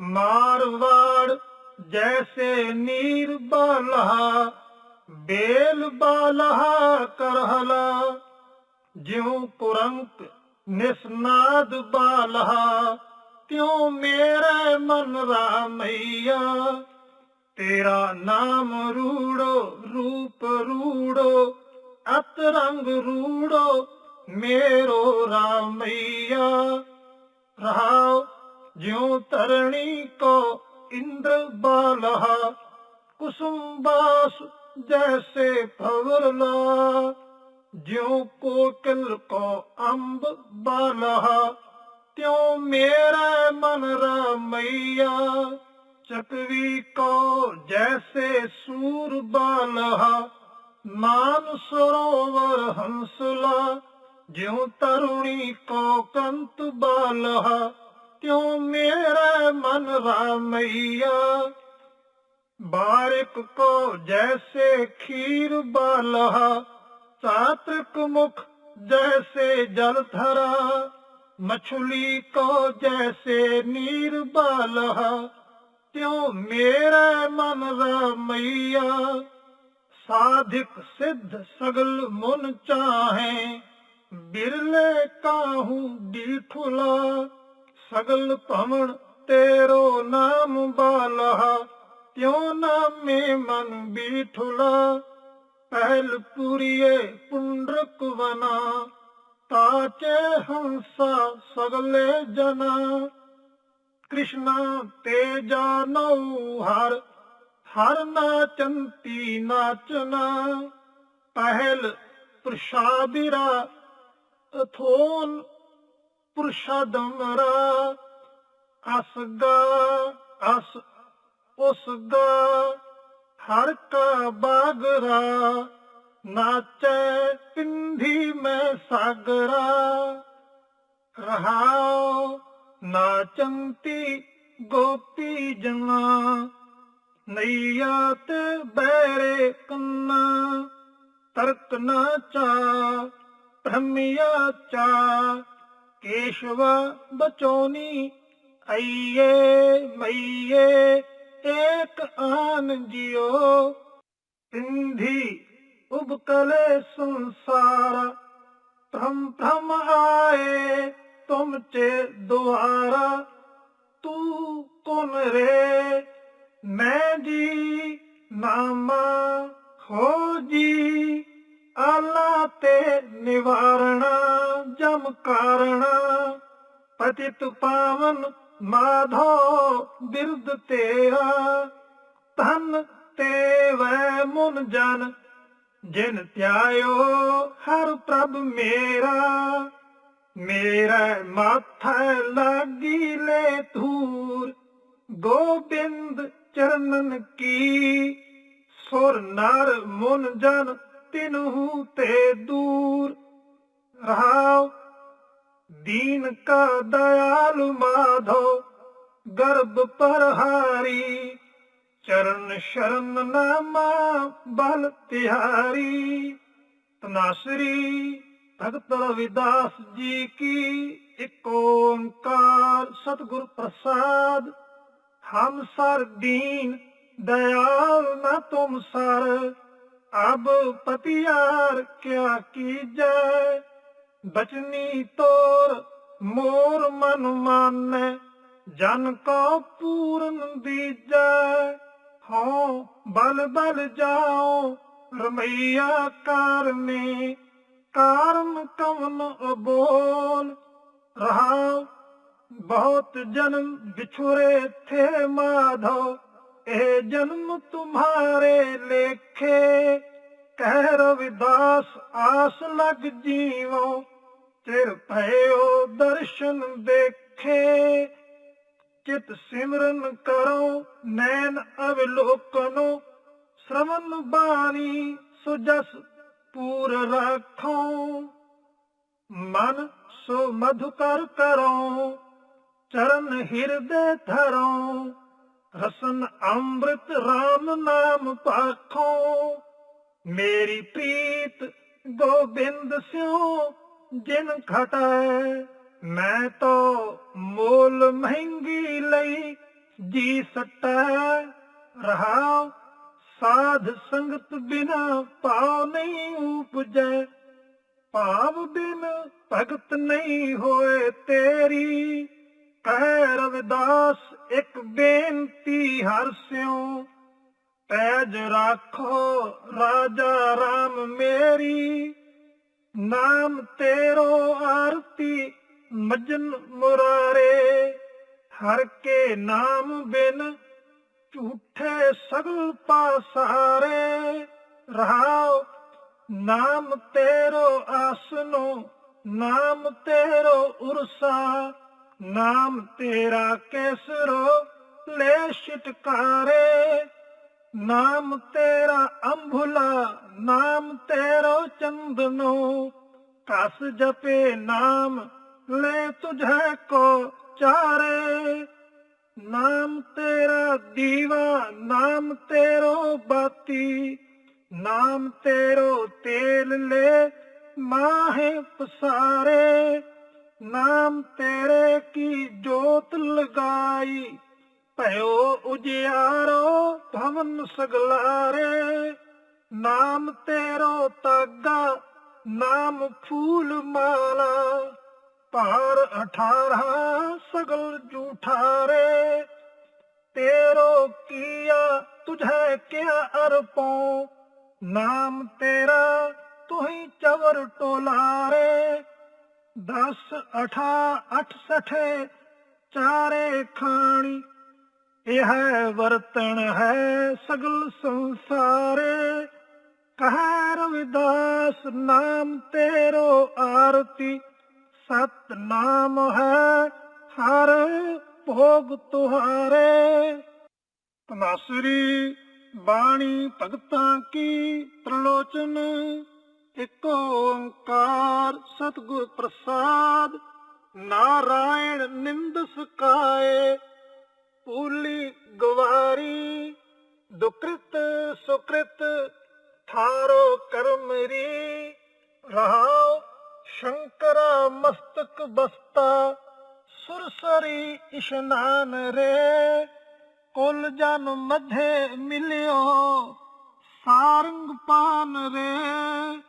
ਮਾਰਵਾੜ ਜੈਸੇ ਨੀਰ ਬਾਲਹਾ ਬੇਲ ਬਾਲਹਾ ਕਰਹਲਾ ਜਿਉ ਕੁਰੰਕ ਨਿਸਨਾਦ ਬਾਲਹਾ ਤਿਉ ਮੇਰੇ ਮਨ ਰਾਮਈਆ ਤੇਰਾ ਨਾਮ ਰੂੜੋ, ਰੂਪ ਰੂੜੋ ਅਤ ਰੰਗ ਰੂੜੋ, ਮੇਰੋ ਰਾਮਈਆ ਰਹਾਉ ਜਿਉ ਤਰਣੀ ਕੋ ਇੰਦਰ ਬਾਲਹਾ, ਕੁਸੁਮ ਬਾਸ ਜੈਸੇ ਭਵਰਲਾ ਜਿਉ ਕੋਕਿਲ ਕੋ ਅੰਬ ਬਾਲਹਾ, ਤਿਉ ਮੇਰੇ ਮਨ ਰਾਮਈਆ। ਚਕਵੀ ਕੋ ਜੈਸੇ ਸੂਰ ਬਾਲਹਾ ਮਾਨ ਸਰੋਵਰ ਹੰਸਲਾ। ਜਿਉ ਤਰੁਣੀ ਕੋ ਕੰਤ ਬਾਲਹਾ ਤਿਉ ਮੇਰੇ ਮਨ ਰਾਮਈਆ ਬਾਰਿਕ ਕੋ ਜੈਸੇ ਖੀਰ ਬਾਲਹਾ ਸਾਤ੍ਰਿਕ ਮੁਖ ਜੈਸੇ ਜਲ ਧਰਾ ਮਛਲੀ ਕੋ ਜੈਸੇ ਨੀਰ ਬਾਲਹਾ ਤਿਉ ਮੇਰੇ ਮਨ ਰਾਮਈਆ ਸਾਧਿਕ ਸਿੱਧ ਸਗਲ ਮਨ ਚਾਹੇ ਬਿਰਲੇ ਕਾਹੂ ਦੀਠੁਲਾ ਸਗਲ ਭਵਨ ਤੇਰੋ ਨਾਮ ਬਾਲਹਾ ਤਿਉ ਨਾਮੇ ਮਨ ਬੀਠੁਲਾ। ਪਹਿਲ ਪੁਰੀਏ ਪੁੰਡਰਕ ਵਨਾ, ਤਾਚੇ ਹੰਸਾ ਸਗਲੇ ਜਨਾ। ਕ੍ਰਿਸ਼ਨਾ ਤੇ ਜਾਨਉ ਹਰ ਹਰ ਨਾਚੰਤੀ ਨਾਚਨਾ। ਪਹਿਲ ਪ੍ਰਸ਼ਾਦਿਰਾ, ਅਥੋਨ ਪੁਰਸ਼ਾਦਮਰਾ ਅਸਗਾ ਅਸ ਉਸਗਾ ਹਰ ਕਾ ਬਾਗਰਾ, ਨਾਚੈ ਪਿੰਧੀ ਮੈਂ ਸਾਗਰਾ। ਰਹਾਉ ਨਾਚੰਤੀ ਗੋਪੀ ਜਨਾ, ਨਈਆ ਤੇ ਬੈਰੇ ਕੰਨਾ। ਤਰਕ ਨਾ ਚਾ ਭ੍ਰਮਿਆ ਚਾ ਕੇਸ਼ਵ ਬਚੋਨੀ ਅਈਏ ਮਈਏ, ਏਕ ਆਨ ਜਿਓ ਪਿੰਧੀ ਉਬਕਲੇ ਸੰਸਾਰ, ਭ੍ਰਮ ਭ੍ਰਮ ਆਏ ਤੁਮ ਚੇ ਦੁਆਰਾ, ਤੂੰ ਕੌਣ ਰੇ? ਮੈਂ ਜੀ ਨਾਮਾ ਹੋ ਜੀ ਆਲਾ ਤੇ ਨਿਵਾਰਣਾ। ਜਮ ਕਾਰਣਾ ਪਤਿਤ ਪਾਵਨ ਮਾਧੋ ਬਿਰਦ ਤੇਰਾ, ਧਨ ਤੇ ਵੈ ਮੁਨ ਜਨ, ਜਿਨ ਧਿਆਇਓ ਹਰ ਪ੍ਰਭ ਮੇਰਾ। ਮੇਰਾ ਮਾਥਾ ਲਾਗੀ ਲੈ ਧੂਰ, ਗੋਬਿੰਦ ਚਰਨਨ ਕੀ, ਸੁਰ ਨਰ ਮੁਨ ਜਨ ਤਿਨਹੂ ਤੇ ਦੂਰ। ਰਹਾਉ दीन का दयालु माधो गर्भ पर हारी चरण शरण नामा बल तिहारी तनासरी भगत रविदास जी की एक ओंकार सतगुरु प्रसाद हम सर दीन दयाल न तुम सर अब पतियार क्या की जाए ਬਚਨੀ ਤੋਰ ਮੋਰ ਮਨ ਮਾਨੈ, ਜਨ ਕੋ ਪੂਰਨ ਦੀਜੈ ਹਉ ਬਲ ਬਲ ਜਾਓ ਰਮਈਆ ਕਰਨੇ, ਕਾਰਨ ਕਵਨ ਅਬੋਲ। ਰਹਾ ਬਹੁਤ ਜਨਮ ਵਿਛੁਰੇ ਥੇ ਮਾਧੋ ਇਹ ਜਨਮ ਤੁਮਹਾਰੇ ਲੇਖੇ। ਕਹਿ ਰਵਿਦਾਸ ਆਸ ਲਗ ਜੀਵੋ, ਚਿਰ ਭਇਓ ਦਰਸ਼ਨ ਦੇਖੇ। ਚਿਤ ਸਿਮਰਨ ਕਰੋ ਨੈਣ ਅਵਲੋਕਨੋ ਸ਼ਰਵਨ ਬਾਣੀ ਸੁਜਸ ਪੂਰ ਰੱਖੋ। ਮਨ ਸੋ ਮਧੁਕਰ ਕਰੋ, ਚਰਨ ਹਿਰਦੇ ਧਰੋ, ਰਸਨ ਅੰਮ੍ਰਿਤ RAM ਨਾਮ ਪਾਖੋ। ਮੇਰੀ ਪ੍ਰੀਤ ਗੋਬਿੰਦ ਸਿਓ ਜਿਨ ਖਟੈ, ਮੈਂ ਤੋ ਮੋਲ ਮਹਿੰਗੀ ਲਈ ਜੀ ਸਟੈ। ਰਹਾਉ ਸਾਧ ਸੰਗਤ ਬਿਨਾ ਭਾਵ ਨਹੀਂ ਉਪਜੈ, ਭਾਵ ਬਿਨ ਭਗਤ ਨਹੀਂ ਹੋਏ ਤੇਰੀ। ਕਹਿ ਰਵਿਦਾਸ, ਇੱਕ ਬੇਨਤੀ ਹਰ ਸਿਉ ਪੈਜ ਰੱਖੋ, ਰਾਜਾ RAM ਮੇਰੀ। ਨਾਮ ਤੇਰੋ ਆਰਤੀ, ਮਜਨ ਮੁਰਾਰੇ। ਹਰ ਕੇ ਨਾਮ ਬਿਨ ਝੂਠੇ ਸਗਲ ਪਾਸਾਰੇ। ਰਹਾਉ ਨਾਮ ਤੇਰੋ ਆਸਨੋ, ਨਾਮ ਤੇਰੋ ਉਰਸਾ। ਨਾਮ ਤੇਰਾ ਕੇਸਰੋ, ਲੈ ਛਿਟਕਾਰੇ। ਨਾਮ ਤੇਰਾ ਅੰਭੁਲਾ, ਨਾਮ ਤੇਰੋ ਚੰਦਨੋ। ਕਸ ਜਪੇ ਨਾਮ, ਲੈ ਤੁਝੇ ਕੋ ਚਾਰੇ। ਨਾਮ ਤੇਰਾ ਦੀਵਾ, ਨਾਮ ਤੇਰੋ ਬਾਤੀ। ਨਾਮ ਤੇਰੋ ਤੇਲ ਲੈ ਮਾਹੇ ਪਸਾਰੇ। ਨਾਮ ਤੇਰੇ ਕੀ ਜੋਤ ਲਗਾਈ ਭਇਓ ਉਜਿਆਰੋ ਭਵਨ ਸਗਲਾਰੇ, ਨਾਮ ਤੇਰੋ ਤਾਗਾ, ਨਾਮ ਫੂਲ ਮਾਲਾ, ਭਾਰ ਅਠਾਰਹਾ ਸਗਲ ਜੂਠਾਰੇ, ਤੇਰੋ ਕੀਆ ਤੁਝੇ ਕਿਆ ਅਰਪੋ, ਨਾਮ ਤੇਰਾ ਤੁਹੀ ਚਵਰ ਟੋਲਾਰੇ, ਦਸ, ਅਠਾ ਅੱਠ ਸਠੇ ਚਾਰੇ ਖਾਣੀ ਇਹ ਹੈ ਵਰਤਣ ਹੈ ਸਗਲ ਸੰਸਾਰੇ। ਕਹੈ ਰਵਿਦਾਸ, ਨਾਮ ਤੇਰੋ ਆਰਤੀ। ਸਤ ਨਾਮ ਹੈ ਹਰ ਭੋਗ ਤੁਹਾਰੇ। ਤਨਾਸਰੀ ਬਾਣੀ ਭਗਤਾਂ ਕੀ ਪ੍ਰਲੋਚਨ ਇਕ ਓੰਕਾਰ ਸਤਿਗੁਰ ਪ੍ਰਸਾਦ। ਨਾਰਾਇਣ ਨਿੰਦ ਸਕਾਏ। ਪੂਲੀ ਗਵਾਰੀ, ਦੁਕ੍ਰਿਤ ਸੁਕ੍ਰਿਤ ਥਾਰੋ ਕਰਮਰੀ ਰਹਾਉ ਸ਼ੰਕਰਾ ਮਸਤਕ ਬਸਤਾ, ਸੁਰਸਰੀ ਇਸ਼ਨਾਨ ਰੇ। ਕੁਲ ਜਨ ਮਧੇ ਮਿਲਿਓ, ਸਾਰੰਗ ਪਾਨ ਰੇ।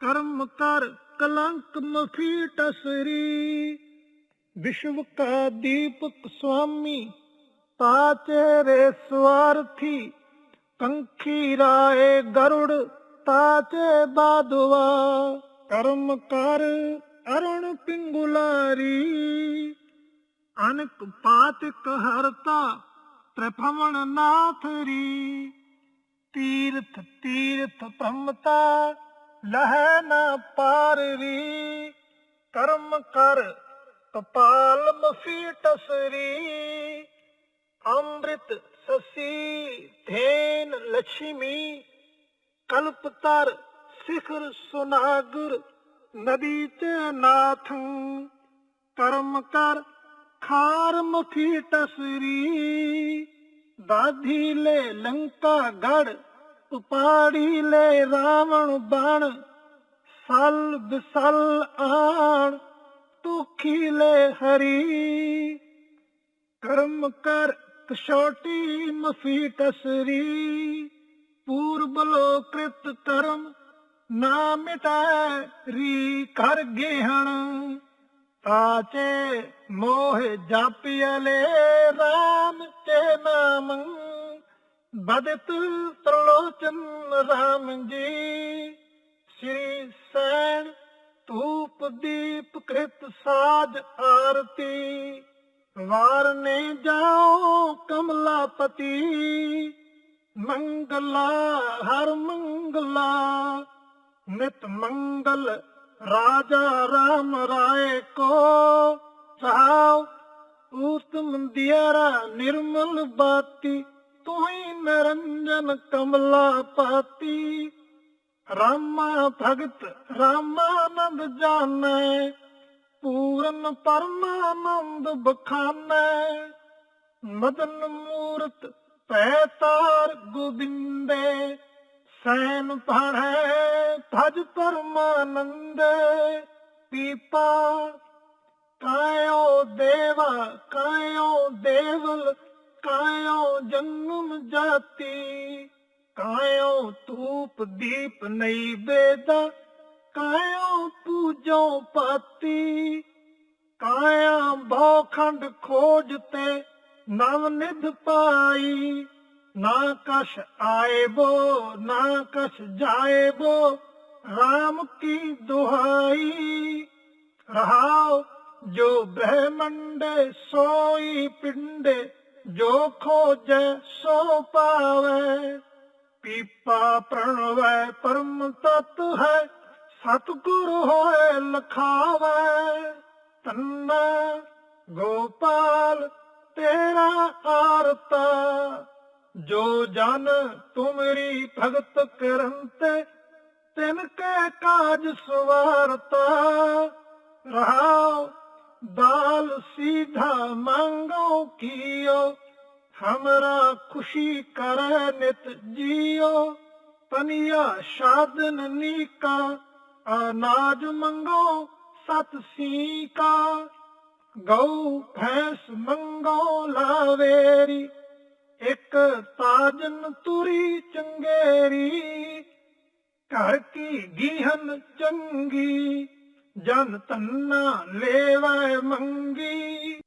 ਕਰਮ ਕਰ ਕਲੰਕ ਮਫੀ ਟਸਰੀ ਵਿਸ਼ਵ ਕਾ ਦੀਪਕ ਸੁਆਮੀ ਤਾਚੇ ਰੇ ਸਵਾਰਥੀ, ਕੰਖੀ ਰਾਏ ਗਰੁੜ ਤਾਚੇ ਬਾਦਵਾ। ਕਰਮ ਕਰ ਅਰੁਣ ਪਿੰਗੁਲਾਰੀ, ਅਨਕ ਪਾਤਕ ਹਰਤਾ ਤ੍ਰਿਭਵਨ ਨਾਥਰੀ। ਤੀਰਥ ਤੀਰਥ ਭ੍ਰਮਤਾ ਲਹੈ ਨਾ ਪਾਰਰੀ ਕਰਮ ਕਰ ਕਪਾਲ ਮਫੀ ਟਸਰੀ ਅੰਮ੍ਰਿਤ ਸਸੀ ਧੇਨ ਲక్ష్ਮੀ ਕਲਪਤਰ ਸਿਖਰ ਸੁਨਾਗਰ ਨਦੀ ਤੇ ਨਾਥੰ ਕਰਮ ਕਰ ਖਾਰ ਮਫੀ ਟਸਰੀ ਦਾਧੀ ਲੈ ਲੰਕਾ ਗੜ ਉਪਾੜੀ ਲੈ ਰਾਵਣ ਬਣ ਸਲ ਬਿਸਲ ਆਣ ਤੁਖੀ ਲੈ ਹਰੀ ਕਰਮ ਕਰ ਕਸ਼ੋਟੀ ਮਫੀ ਟਸਰੀ ਪੂਰਬ ਲੋ ਕ੍ਰਿਤ ਕਰਮ ਨਾ ਮਿਟੈ ਰੀ ਕਰ ਗੇਹਣ। ਤਾਚੇ ਮੋਹ ਜਾਪਿਅਲੇ RAM ਤੇ ਨਾਮ। ਬਦਤ ਤਰਲੋਚਨ RAM ਜੀ, ਸ੍ਰੀ ਸੈਣ ਧੂਪ ਦੀਪ ਕ੍ਰਿਤ ਸਾਜ ਆਰਤੀ। ਵਾਰਨੇ ਜਾਓ ਕਮਲਾਪਤੀ ਮੰਗਲਾ, ਹਰ ਮੰਗਲਾ। ਨਿਤ ਮੰਗਲ ਰਾਜਾ ਰਾਮ ਰਾਏ ਕੋ ਸਾਉ ਉਤਮ ਦਿਆਰਾ ਨਿਰਮਲ ਬਾਤੀ, ਤੁਹੀ ਨਰੰਜਨ ਕਮਲਾ ਪਾਤੀ। ਰਾਮਾ ਭਗਤ, ਰਾਮਾਨੰਦ ਜਾਣੈ ਪੂਰਨ ਪਰਮਾਨੰਦ ਬਖਾਨੈ, ਮਦਨ ਮੂਰਤ ਪੈ ਤਾਰ ਗੋਬਿੰਦੇ, ਸੈਨ ਪੜੈ ਭਜ ਪਰਮਾਨੰਦ, ਪੀਪਾ ਕਾਇਓ ਦੇਵਾ, ਕਾਇਓ ਦੇਵਲ, ਕਾਇਓ ਜਨਮ ਜਾਤੀ, ਕਾਇਓ ਧੂਪ ਦੀਪ ਨਈ ਬੇਦਾ ਕਾਇਓ ਪੂਜੋ ਪਾਤੀ, ਕਾਇਆ ਭੌਖੰਡ ਖੋਜ ਤੇ ਨਵ ਨਿਧ ਪਾਈ। ਨਾ ਕਛ ਆਏ ਬੋ ਨਾ ਕਛ ਜਾਏ ਬੋ RAM ਕੀ ਦੁਹਾਈ? ਰਹਾਉ ਜੋ ਬ੍ਰਹਮੰਡੇ ਸੋਈ ਪਿੰਡੇ, ਜੋ ਖੋਜੈ ਸੋ ਪਾਵੇ। ਪੀਪਾ ਪ੍ਰਣਵੈ ਪਰਮ ਤਤ ਹੈ ਸਤਿਗੁਰ ਹੋਏ ਲਖਾਵੇ ਤੰਨਾ ਗੋਪਾਲ ਤੇਰਾ ਆਰਤਾ ਜੋ ਜਨ ਤੁਮਰੀ ਭਗਤ ਕਰੰਤੇ ਤਿਨ ਕੈ ਕਾਜ ਸਵਾਰਤਾ ਰਹਾਉ दाल सीधा मांगो कियो हमरा खुशी करे नित जियो पनिया साधन नीका ਅਨਾਜ ਮੰਗੋ, ਸਤ ਸੀਕਾ। ਗਊ ਫੈਸ ਮੰਗੋ ਲਾਵੇਰੀ, ਇੱਕ ਤਾਜਨ ਤੁਰੀ ਚੰਗੇਰੀ। ਘਰ ਕੀ ਗੀਹਨ ਚੰਗੀ, ਜਨ ਤੰਨਾ ਲੇਵੈ ਮੰਗੀ।